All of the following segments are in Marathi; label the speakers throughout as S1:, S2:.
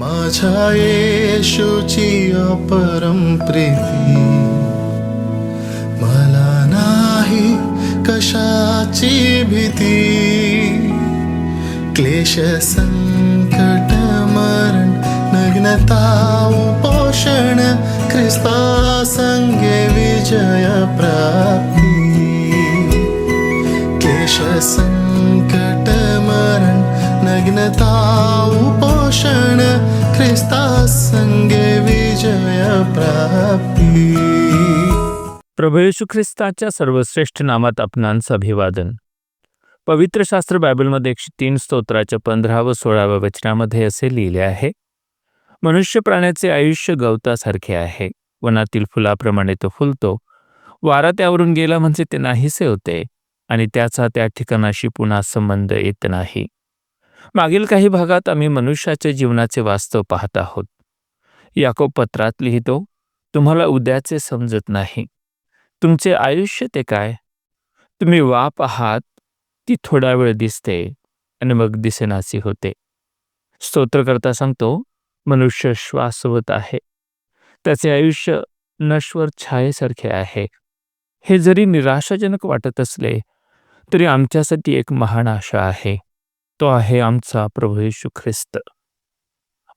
S1: माझ्या येशूची अपरम प्रीती. मला नाही कशाची भीती. क्लेश संकट मरण नग्नता उपोषण ख्रिस्ता संगे विजय प्राप्ती. क्लेश संकट मरण नग्नता उपोषण ख्रिस्ता संगे विजय प्राप्ती
S2: प्रभू येशू ख्रिस्ताच्या सर्वश्रेष्ठ नामात आपणांचं अभिवादन पवित्र शास्त्र बायबलमध्ये एकशे तीन स्तोत्राच्या पंधरा व सोळाव्या वचनामध्ये असे लिहिले आहे मनुष्य प्राण्याचे आयुष्य गवतासारखे आहे वनातील फुलाप्रमाणे तो फुलतो वारा त्यावरून गेला म्हणजे ते नाहीसे होते आणि त्याचा त्या ठिकाणाशी पुन्हा संबंध येत नाही मागील काही भागात आम्ही मनुष्याच्या जीवनाचे वास्तव पाहत आहोत. याको पत्रात लिहितो तुम्हाला उद्याचे समजत नाही. तुमचे आयुष्य ते काय? तुम्ही वाप आहात ती थोडा वेळ दिसते आणि मग दिसेनासी होते. स्तोत्रकर्ता सांगतो मनुष्य श्वासवत आहे. त्याचे आयुष्य नश्वर छायेसारखे आहे. हे जरी निराशाजनक वाटत असले तरी आमच्यासाठी एक महान आशा आहे. तो आहे आमचा प्रभू येशू ख्रिस्त.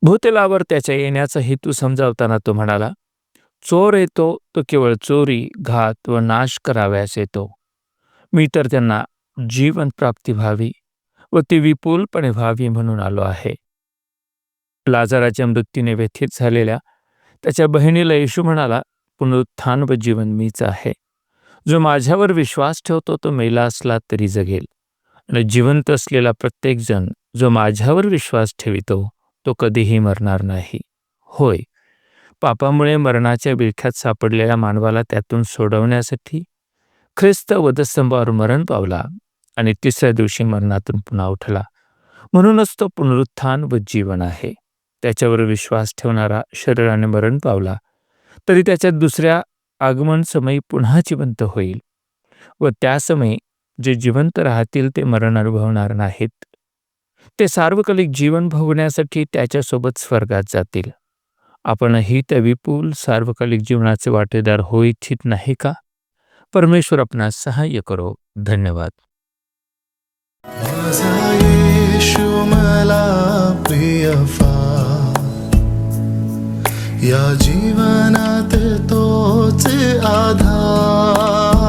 S2: भूतलावर त्याच्या येण्याचा हेतू समजावताना तो म्हणाला चोर येतो तो केवळ चोरी घात व नाश कराव्यास येतो. मी तर त्यांना जीवन प्राप्ती व्हावी व ती विपुलपणे व्हावी म्हणून आलो आहे. लाजाराच्या मृत्यूने व्यथित झालेल्या त्याच्या बहिणीला येशू म्हणाला पुनरुत्थान व जीवन मीच आहे. जो माझ्यावर विश्वास ठेवतो तो मेला असला तरी जगेल. आणि जिवंत असलेला प्रत्येकजण जो माझ्यावर विश्वास ठेवितो तो कधीही मरणार नाही. होय पापामुळे मरणाच्या विळख्यात सापडलेल्या मानवाला त्यातून सोडवण्यासाठी ख्रिस्त वधस्तंभावर मरण पावला आणि तिसऱ्या दिवशी मरणातून पुन्हा उठला. म्हणूनच तो पुनरुत्थान व जीवन आहे. त्याच्यावर विश्वास ठेवणारा शरीराने मरण पावला तरी त्याच्या दुसऱ्या आगमन समयी पुन्हा जिवंत होईल व त्यासमयी जे जिवंत राहतील ते मरण अनुभवणार नाहीत. ते सार्वकालिक जीवन भोगण्यासाठी त्याच्यासोबत स्वर्गात जातील. आपणही त्या विपुल सार्वकालिक जीवनाचे वाटेदार होऊ इच्छित नाही का? परमेश्वर आपणास सहाय्य करो. धन्यवाद.
S1: मला या जीवनात तोच आधार.